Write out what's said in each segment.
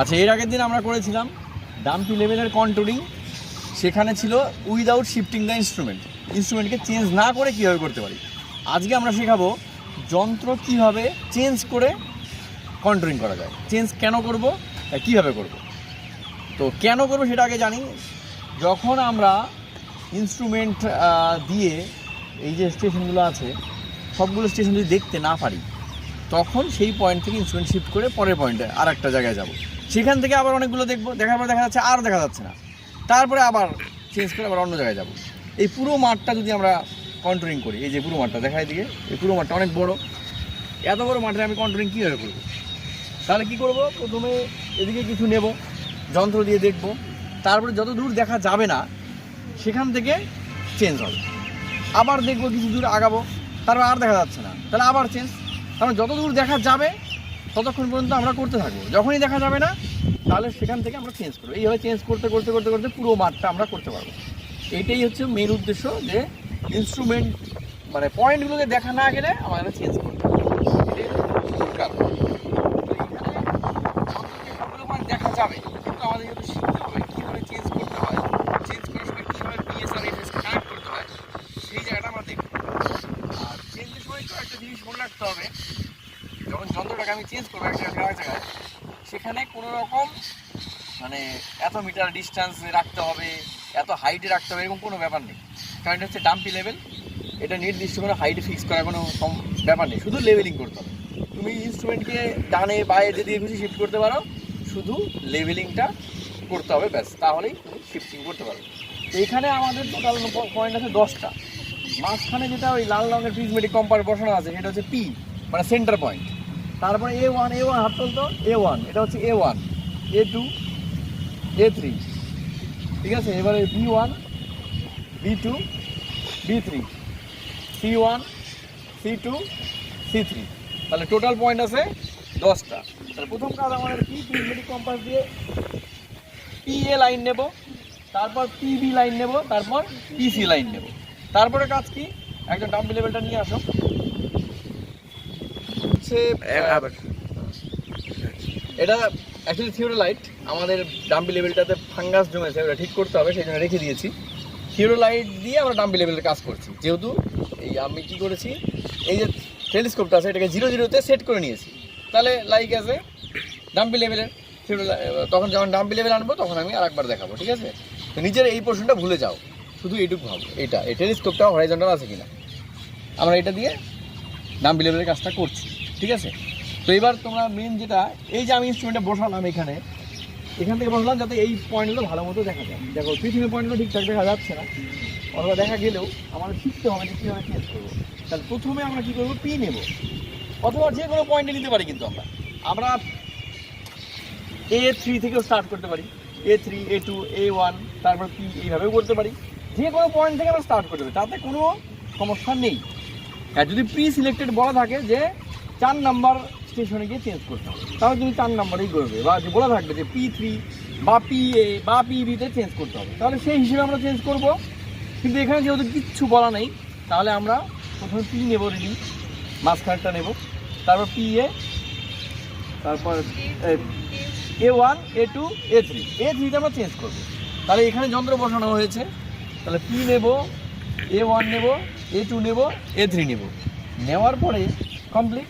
আচ্ছা এর আগের দিন আমরা করেছিলাম ডাম্পি লেভেলের কন্ট্রোলিং সেখানে ছিল উইদাউট শিফটিং দ্য ইনস্ট্রুমেন্ট ইনস্ট্রুমেন্টকে চেঞ্জ না করে কীভাবে করতে পারি? আজকে আমরা শেখাবো যন্ত্র কীভাবে চেঞ্জ করে কন্ট্রোলিং করা যায়। চেঞ্জ কেন করব কীভাবে করব? তো কেন করব সেটা আগে জানি। যখন আমরা ইনস্ট্রুমেন্ট দিয়ে এই যে স্টেশনগুলো আছে, সবগুলো স্টেশন যদি দেখতে না পারি, তখন সেই পয়েন্ট থেকে ইনস্ট্রুমেন্ট শিফট করে পরের পয়েন্টে আর একটা জায়গায় যাব। সেখান থেকে আবার অনেকগুলো দেখব, দেখার পর দেখা যাচ্ছে আর দেখা যাচ্ছে না। তারপরে আবার চেঞ্জ করে আবার অন্য জায়গায় যাব। এই পুরো মাঠটা যদি আমরা কন্ট্রোলিং করি, এই যে পুরো মাঠটা দেখায় দিকে এই পুরো মাঠটা অনেক বড়। এত বড় মাঠে আমি কন্ট্রোলিং কীভাবে করব? তাহলে কি করব? প্রথমে এদিকে কিছু নেব, যন্ত্র দিয়ে দেখব। তারপরে যত দূর দেখা যাবে না, সেখান থেকে চেঞ্জ হবে। আবার দেখব কিছু দূর আগাবো, তারপর আর দেখা যাচ্ছে না। তাহলে আবার চেঞ্জ কারণ যত দূর দেখা যাবে ততক্ষণ পর্যন্ত আমরা করতে থাকব। যখনই দেখা যাবে না, তাহলে সেখান থেকে আমরা চেঞ্জ করব। এইভাবে চেঞ্জ করতে করতে করতে করতে পুরো মাঠটা আমরা করতে পারব। এটাই হচ্ছে মেন উদ্দেশ্য যে ইনস্ট্রুমেন্ট মানে পয়েন্টগুলোকে দেখা না গেলে আমাদের চেঞ্জ করতে দেখা যাবে, কিন্তু আমাদের শিখতে হবে কীভাবে চেঞ্জ করতে হয় চেঞ্জ করার সময় কীভাবে পিএস আর এফএস কানেক্ট করতে হয় সেই জায়গাটা আমরা দেখব আর চেঞ্জের সময় তো একটা জিনিস মনে রাখতে হবে যন্ত্রটাকে আমি চেঞ্জ করব একটা জায়গায়, সেখানে কোনো রকম মানে এত মিটার ডিস্টেন্স রাখতে হবে, এত হাইটে রাখতে হবে, এরকম কোনো ব্যাপার নেই। কারণ এটা হচ্ছে ডাম্পি লেভেল এটা নির্দিষ্ট কোনো হাইট ফিক্স করার কোনো কম ব্যাপার নেই, শুধু লেভেলিং করতে হবে। তুমি ইনস্ট্রুমেন্টকে ডানে বাইরে যদি খুশি শিফট করতে পারো, শুধু লেভেলিংটা করতে হবে, ব্যাস, তাহলেই তুমি শিফটিং করতে পারবে। তো এখানে আমাদের টোটাল পয়েন্ট আছে দশটা। মাঝখানে যেটা ওই লাল রঙের প্রিজমেটিক কম্পার বসানো আছে, সেটা হচ্ছে পি মানে সেন্টার পয়েন্ট তারপরে এ ওয়ান এ ওয়ান হাত তো এ ওয়ান এটা হচ্ছে A one A two A three ঠিক আছে? এবারে B one B two B three C one C two C three তাহলে টোটাল পয়েন্ট আছে দশটা। তাহলে প্রথম কাজ আমাদের কি? প্রিজমেটিক কম্পাস দিয়ে পি এ লাইন নেব। তারপর পিবি লাইন নেব। তারপর পিসি লাইন নেব। তারপরে কাজ কি? একটা ডাম্পি লেভেলটা নিয়ে আসো। হচ্ছে এটা অ্যাকচুয়ালি থিওরোলাইট আমাদের ডাম্পি লেভেলটাতে ফাঙ্গাস জমেছে ওটা ঠিক করতে হবে সেই জন্য রেখে দিয়েছি। থিওরোলাইট দিয়ে আমরা ডাম্পি লেভেলের কাজ করছি। যেহেতু এই আমি কি করেছি এই যে টেলিস্কোপটা আছে এটাকে জিরো জিরোতে সেট করে নিয়েছি। তাহলে লাইক আছে ডাম্পি লেভেলের তখন যখন ডাম্পি লেভেল আনব তখন আমি আরেকবার দেখাবো ঠিক আছে? তো নিচের এই পোর্শনটা ভুলে যাও। শুধু এইটুকু ভাবো। এটা এই টেলিস্কোপটা হরাইজন্টাল আছে কিনা? আমরা এটা দিয়ে ডাম্পি লেভেলের কাজটা করছি। ঠিক আছে? তো এবার তোমরা মেন যেটা, এই যে আমি ইনস্ট্রুমেন্টে বসালাম এখানে, এখান থেকে বসলাম যাতে এই পয়েন্টগুলো ভালো মতো দেখা যায়। দেখো পৃথিবীর পয়েন্টগুলো ঠিকঠাক দেখা যাচ্ছে না। অথবা দেখা গেলেও আমার শিখতে হবে যে কীভাবে চেঞ্জ করব। তাহলে প্রথমে আমরা কী করব? পি নেব। অথবা যে কোনো পয়েন্টে নিতে পারি কিন্তু আমরা। আমরা এ থ্রি থেকেও স্টার্ট করতে পারি। A three A two A one তারপর পি এইভাবেও করতে পারি। যে কোনো পয়েন্ট থেকে আমরা স্টার্ট করতে পারি। তাতে কোনো সমস্যা নেই। আর যদি প্রি সিলেক্টেড বলা থাকে যে চার নাম্বার স্টেশনে গিয়ে চেঞ্জ করতে হবে। তাহলে তুমি চার নাম্বারেই করবে বা যে বলা থাকবে যে পি থ্রি বা পি এ বা পি বিতে চেঞ্জ করতে হবে। তাহলে সেই হিসেবে আমরা চেঞ্জ করব। কিন্তু এখানে যেহেতু কিচ্ছু বলা নেই, তাহলে আমরা প্রথমে পি নেব রিডিং মাঝখানটা নেব। তারপর পি এ তারপর, A one A two A three A থ্রিতে আমরা চেঞ্জ করব। তাহলে এখানে যন্ত্র বসানো হয়েছে। তাহলে পি নেব এ ওয়ান নেব এ টু নেব এ থ্রি নেব। নেওয়ার পরে কমপ্লিট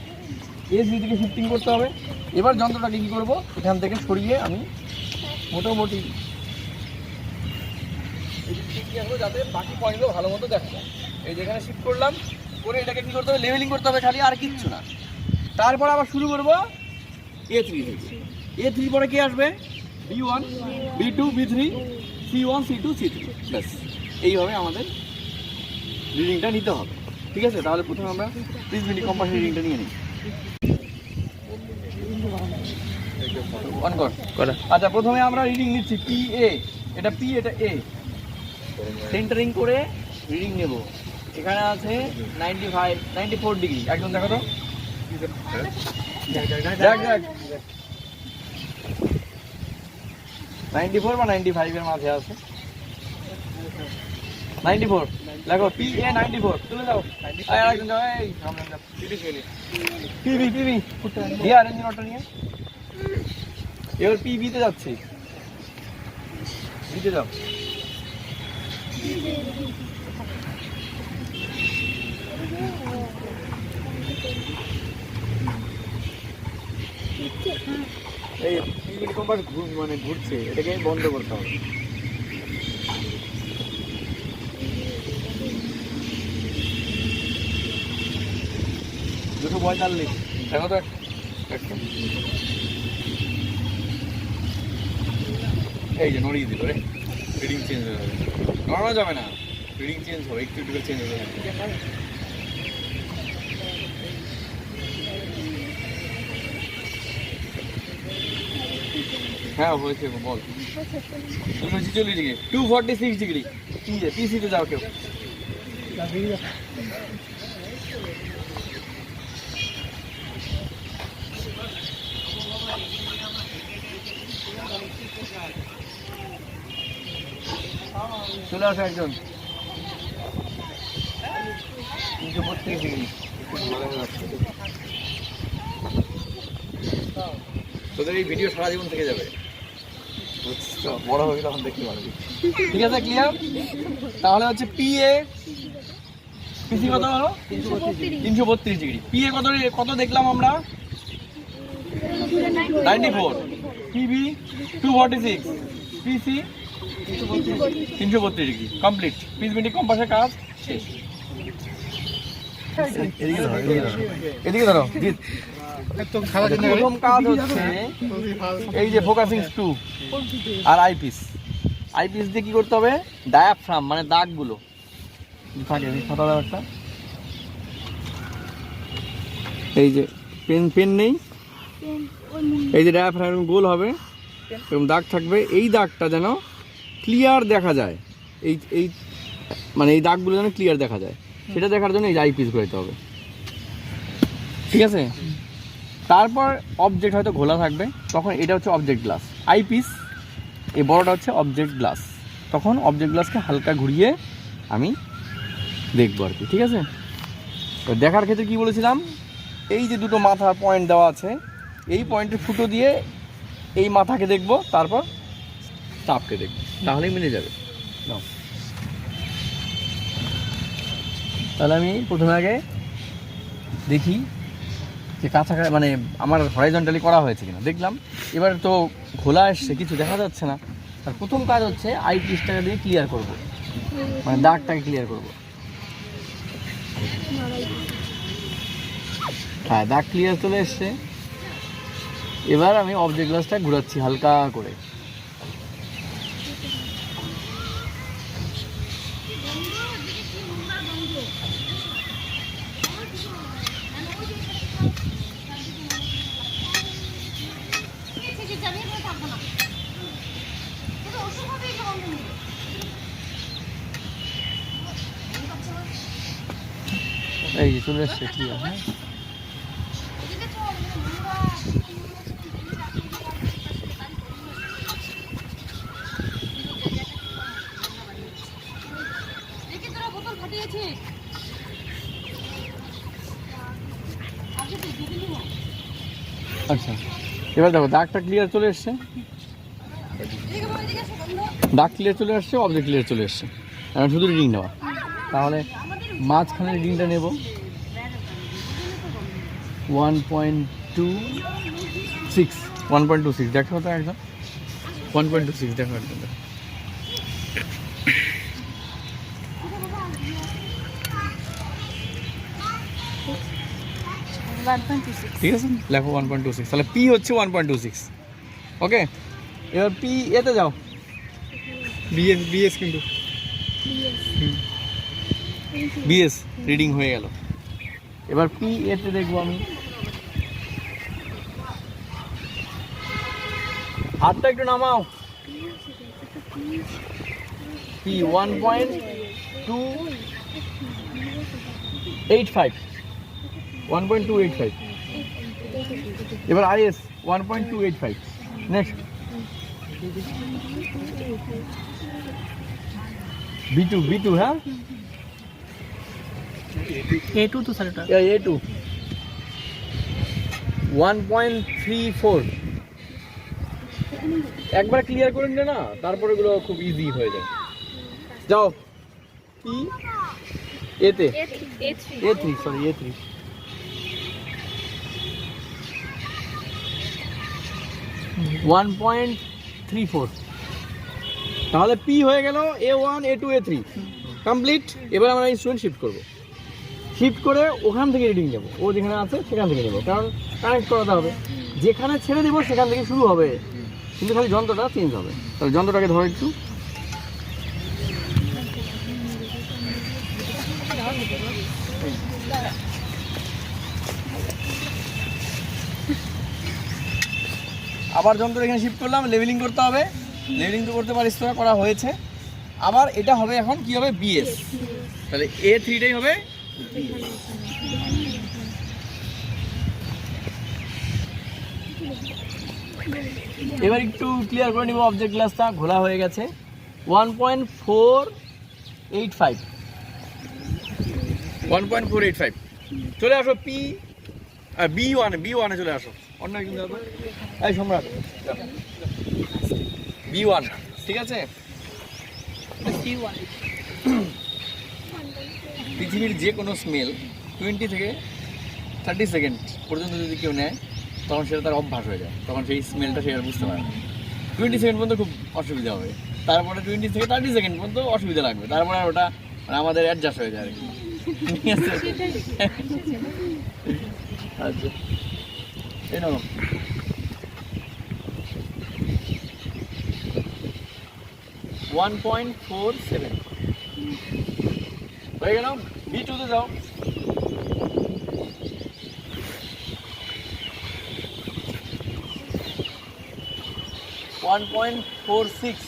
এ থ্রি থেকে শিফটিং করতে হবে। এবার যন্ত্রটাকে কী করব? এখান থেকে সরিয়ে আমি মোটামুটি যাতে বাকি পয়েন্টগুলো ভালো মতো দেখা এই যেখানে শিফট করলাম, করে এটাকে কী করতে হবে? লেভেলিং করতে হবে খালি, আর কিচ্ছু না। তারপর আবার শুরু করব এ থ্রি থেকে। এ থ্রি পরে কি আসবে? B one B two B three C one C two C three ব্যাস, এইভাবে আমাদের রিডিংটা নিতে হবে। ঠিক আছে? তাহলে প্রথমে আমরা ত্রিশ মিনিট কম্পাস রিডিংটা নিয়ে নিই। অন কর। করা। আচ্ছা প্রথমে আমরা রিডিং নিচ্ছি পি এ এটা পি এটা এ সেন্টারিং করে রিডিং নেব। এখানে আছে ninety five ninety four degree একদম দেখো তো। দেখ দেখ। নাইনটি ফোর বা নাইনটি ফাইভের মাঝে আছে? নাইনটি ফোর দেখো পি এ নাইনটি ফোর তুলে যাও আয়, আরেকজন যাও। এই PB PB here engine auto নিয়ে। এবার পি বিতে যাচ্ছি। বিতে যাও। এই পিভিটি কম্পাস মানে ঘুরছে, এটাকে বন্ধ করতে হবে। দুটো পঁয়তাল্লিশ দেখো তো, একটা। এই যে নড়িয়ে দিল রে। রিডিং চেঞ্জ হয়ে যাবে নড়ানো যাবে না। রিডিং চেঞ্জ হবে, একটু একটু চেঞ্জ হয়ে যাবে। হ্যাঁ হয়েছে বল। দুশো ছিচল্লিশ ডিগ্রি। টু ফর্টি সিক্স ডিগ্রি পিসিতে যাও কেউ। চলে আসো একজন। তিনশো বত্রিশ ডিগ্রি। তোদের এই ভিডিও সারা জীবন থেকে যাবে। বড় হবে তখন দেখতে পারবি। ঠিক আছে ক্লিয়ার তাহলে হচ্ছে পি এ পিসি কত হলো? তিনশো বত্রিশ ডিগ্রি। পি এ কত কত দেখলাম আমরা? Ninety four PB two forty six PC তিনশো বত্রিশ ডিগ্রি। কমপ্লিট পিস মিনিট কম্পাসের কাজ শেষ। এদিকে ধরো প্রথম কাজ হচ্ছে এই যে ফোকাসিং টু আর আইপিস আইপিস দিয়ে কি করতে হবে? ডায়াফ্রাম মানে দাগগুলো। থাকে খাতা একটা। এই যে পেন পেন নেই? এই যে ডায়াফ্রাম গোল হবে, এরকম দাগ থাকবে। এই দাগটা যেন ক্লিয়ার দেখা যায়। এই এই মানে এই দাগগুলো যেন ক্লিয়ার দেখা যায়। সেটা দেখার জন্য এই যে আইপিস করতে হবে। ঠিক আছে? তারপর অবজেক্ট হয়তো ঘোলা থাকবে। তখন এটা হচ্ছে অবজেক্ট গ্লাস আইপিস এই বড়টা হচ্ছে অবজেক্ট গ্লাস তখন অবজেক্ট গ্লাসকে হালকা ঘুরিয়ে আমি দেখব আর কি। ঠিক আছে? তো দেখার ক্ষেত্রে কি বলেছিলাম? এই যে দুটো মাথার পয়েন্ট দেওয়া আছে এই পয়েন্টের ফুটো দিয়ে এই মাথাকে দেখব, তারপর চাপকে দেখব। তাহলেই মিলে যাবে। তাহলে আমি প্রথমে আগে দেখি যে কাছাকাছি মানে আমার হরাইজন্টালি করা হয়েছে কিনা। দেখলাম। এবার তো খোলা এসছে, কিছু দেখা যাচ্ছে না। আর প্রথম কাজ হচ্ছে আই পিসটাকে দিয়ে ক্লিয়ার করব। মানে দাগটাকে ক্লিয়ার করব। হ্যাঁ দাগ ক্লিয়ার চলে এসছে। এবার আমি অবজেক্ট গ্লাসটা ঘোরাচ্ছি হালকা করে। এই চলে এসছে ক্লিয়ার হ্যাঁ আচ্ছা এবার দেখো, দাগটা ক্লিয়ার চলে এসছে। দাগ ক্লিয়ার চলে আসছে অবজেক্ট ক্লিয়ার চলে এসছে। এখন শুধু রিডিং নেওয়া। তাহলে মাঝখানে রিডিংটা নেব। One point two six one point two six দেখো তো একদম। ওয়ান পয়েন্ট টু সিক্স দেখো একদম। ঠিক আছে? লেখো ওয়ান পয়েন্ট টু সিক্স তাহলে পি হচ্ছে one point two six okay এবার পি এতে যাও। বিএস বিএস কিন্তু। বিএস রিডিং হয়ে গেল। এবার পি এতে দেখব আমি। হাতটা একটু নামাও। P one point two eight five one point two eight five এবার IS one point two eight five next B two B two হ্যাঁ? এ টু তো স্যার এটা। A two one point three four একবার clear করে নিলে না তারপরে গুলো খুব ইজি হয়ে যায়। যাও। কি? এতে A three sorry A three one point three four তাহলে পি হয়ে গেল A one A two A three complete এবার আমরা ইনস্ট্রুমেন্ট শিফট করব। শিফট করে ওখান থেকে রিডিং নেব। ও যেখানে আছে, সেখান থেকে নেব। কারণ কানেক্ট করাতে হবে। যেখানে ছেড়ে দেবো, সেখান থেকে শুরু হবে। কিন্তু খালি যন্ত্রটা চেঞ্জ হবে। তাহলে যন্ত্রটাকে ধরো একটু। আবার যন্ত্র এখানে শিফট করলাম লেভেলিং করতে হবে। লেভেলিং তো করতে পারিস তোরা, করা হয়েছে। আবার এটা হবে এখন কি হবে? বিএস তাহলে এ থ্রিটাই হবে এবার একটু ক্লিয়ার করে নিব অবজেক্ট গ্লাসটা ঘোলা হয়ে গেছে। One point four eight five one point four eight five চলে আসো পি বি ওয়ান বি ওয়ানে চলে আসো। অন্য কিন্তু এই সম্রাট। বি ওয়ান ঠিক আছে? পৃথিবীর যে কোনো স্মেল টোয়েন্টি থেকে থার্টি সেকেন্ড পর্যন্ত যদি কেউ নেয়, তখন সেটা তার অভ্যাস হয়ে যায়। তখন সেই স্মেলটা সে আর বুঝতে পারে না। টোয়েন্টি সেকেন্ড পর্যন্ত খুব অসুবিধা হবে। তারপরে টোয়েন্টি থেকে থার্টি সেকেন্ড পর্যন্ত অসুবিধা লাগবে। তারপরে ওটা মানে আমাদের অ্যাডজাস্ট হয়ে যায় আর কি। ঠিক আছে? আচ্ছা। এই নাও। ওয়ান পয়েন্ট ফোর সেভেন হয়ে গেল? বি টুতে যাও। One point four six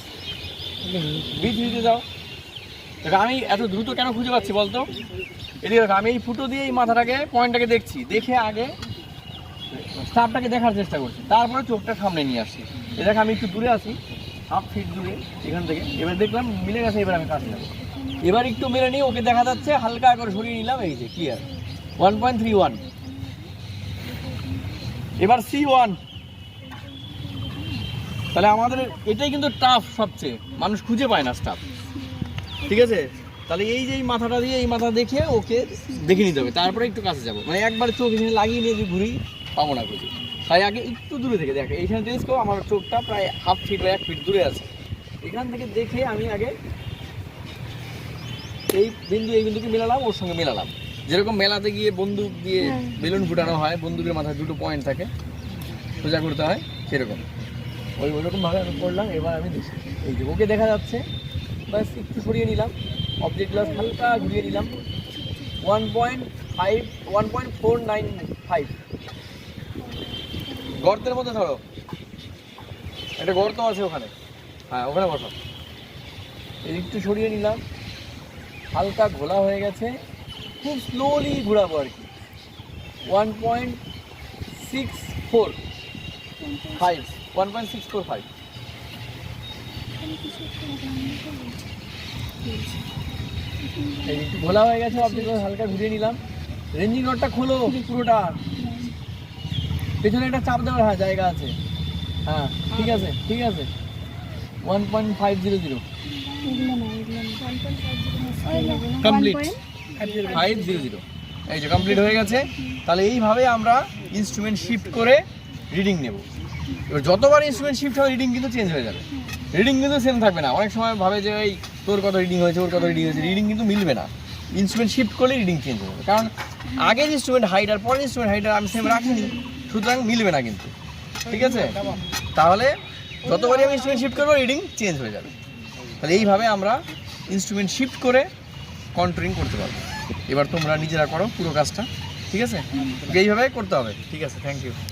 B থ্রিতে যাও। দেখো আমি এত দ্রুত কেন খুঁজে পাচ্ছি বলতো? এদিকে আমি এই ফুটো দিয়ে এই মাথাটাকে, পয়েন্টটাকে দেখছি। দেখে আগে স্টাফটাকে দেখার চেষ্টা করছি। তারপরে চোখটা সামনে নিয়ে আসছি। দেখো, আমি একটু দূরে আছি। হাফ ফিট দূরে, এখান থেকে। এবার দেখলাম, মিলে গেছে, এবার আমি কাটলাম এবার একটু মেরে নিয়ে ওকে দেখা যাচ্ছে, হালকা করে সরিয়ে নিলাম, এই যে clear one point three one এবার সি ওয়ান তাহলে আমাদের, এটাই কিন্তু টাফ সবচেয়ে। মানুষ খুঁজে পায় না স্টাফ ঠিক আছে? তাহলে এই যে এই মাথাটা দিয়ে এই মাথা দেখে ওকে দেখে নিতে হবে। তারপরে একটু কাছে যাব। মানে একবার চোখ এখানে লাগিয়ে নিয়ে যে ঘুরি পাবো না খুঁজে। তাই আগে একটু দূরে থেকে দেখে। এইখানে টেলিস্কোপ আমার চোখটা প্রায় হাফ ফিট বা এক ফিট দূরে আছে। এখান থেকে দেখে আমি আগে এই বিন্দু এই বিন্দুকে মেলালাম ওর সঙ্গে মেলালাম। যেরকম মেলাতে গিয়ে বন্দুক দিয়ে বেলুন ফুটানো হয় বন্দুকের মাথায় দুটো পয়েন্ট থাকে সোজা করতে হয় সেরকম। ওই ওইরকমভাবে আমি করলাম এবার আমি দেখি। এই যে ওকে দেখা যাচ্ছে। ব্যাস একটু সরিয়ে নিলাম। অবজেক্ট গ্লাস হালকা ঘুরিয়ে নিলাম। One point five, one point four nine five. গর্তের মধ্যে ধরো। একটা গর্ত আছে ওখানে। হ্যাঁ ওখানে বসো। একটু সরিয়ে নিলাম। হালকা ঘোলা হয়ে গেছে। খুব স্লোলি ঘোরাবো আর কি। One point six four five. One point six four five. একটু ঘোলা হয়ে গেছে অবজেক্ট হালকা ঘুরিয়ে নিলাম। রেঞ্জিং রডটা খোলো পুরোটা। পেছনে একটা চাপ দেওয়ার হ্যাঁ জায়গা আছে। হ্যাঁ ঠিক আছে ঠিক আছে। One point five zero zero complete five zero zero এই যে কমপ্লিট হয়ে গেছে। তাহলে এইভাবে আমরা ইনস্ট্রুমেন্ট শিফট করে রিডিং নেব। এবার যতবার ইনস্ট্রুমেন্ট শিফট হবে রিডিং কিন্তু চেঞ্জ হয়ে যাবে। রিডিং কিন্তু সেম থাকবে না। অনেক সময় ভাবে যে, এই, তোর কত রিডিং হয়েছে, ওর কত রিডিং হয়েছে? রিডিং কিন্তু মিলবে না। ইনস্ট্রুমেন্ট শিফট করলে রিডিং চেঞ্জ হবে কারণ আগের ইনস্ট্রুমেন্ট হাইট আর পরের ইনস্ট্রুমেন্ট হাইট আমি সেম রাখিনি। সুতরাং মিলবে না কিন্তু। ঠিক আছে? তাহলে যতবারই আমি ইনস্ট্রুমেন্ট শিফট করব রিডিং চেঞ্জ হয়ে যাবে। তাহলে এইভাবে আমরা ইনস্ট্রুমেন্ট শিফট করে কন্ট্রোলিং করতে পারব। এবার তোমরা নিজেরা করো পুরো কাজটা। ঠিক আছে? এইভাবে করতে হবে। ঠিক আছে থ্যাংক ইউ